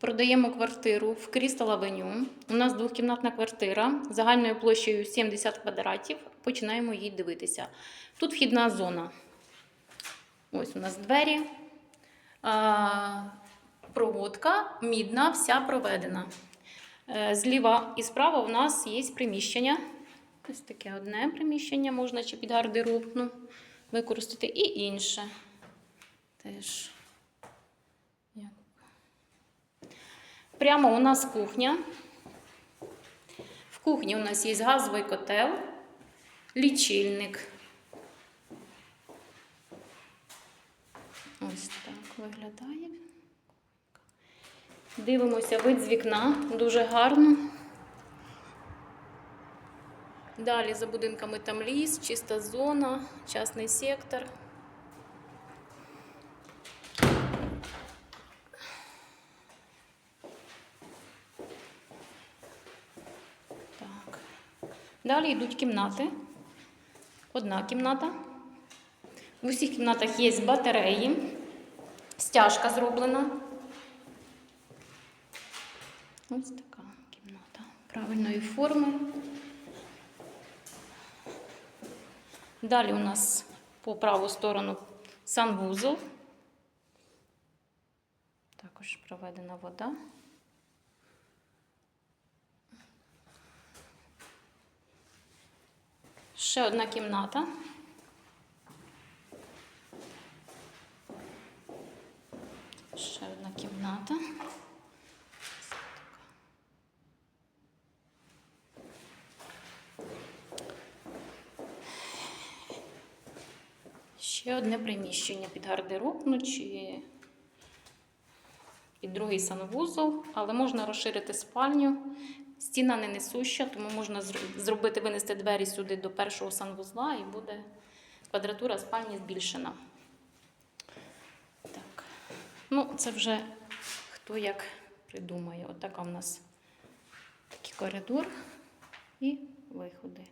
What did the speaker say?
Продаємо квартиру в Крістал Авеню. У нас двохкімнатна квартира загальною площею 70 квадратів. Починаємо її дивитися. Тут вхідна зона. Ось у нас двері. Проводка мідна, вся проведена. Е, Зліва і справа у нас є приміщення. Ось таке одне приміщення можна чи під гардеробну використати, і інше. Теж. Прямо у нас кухня. В кухні у нас є газовий котел, лічильник. Ось так виглядає. Дивимося вид з вікна, дуже гарно. Далі за будинками там ліс, чиста зона, частний сектор. Далі йдуть кімнати. Одна кімната. В усіх кімнатах є батареї, стяжка зроблена. Ось така кімната правильної форми. Далі у нас по праву сторону санвузол. Також проведена вода. Ще одна кімната. Ще одна кімната. Ще одне приміщення під гардеробну чи під другий санвузол, але можна розширити спальню. Стіна не несуща, тому можна зробити, винести двері сюди до першого санвузла і буде квадратура спальні збільшена. Так. Ну, це вже хто як придумає. Отака в нас такий коридор і виходи.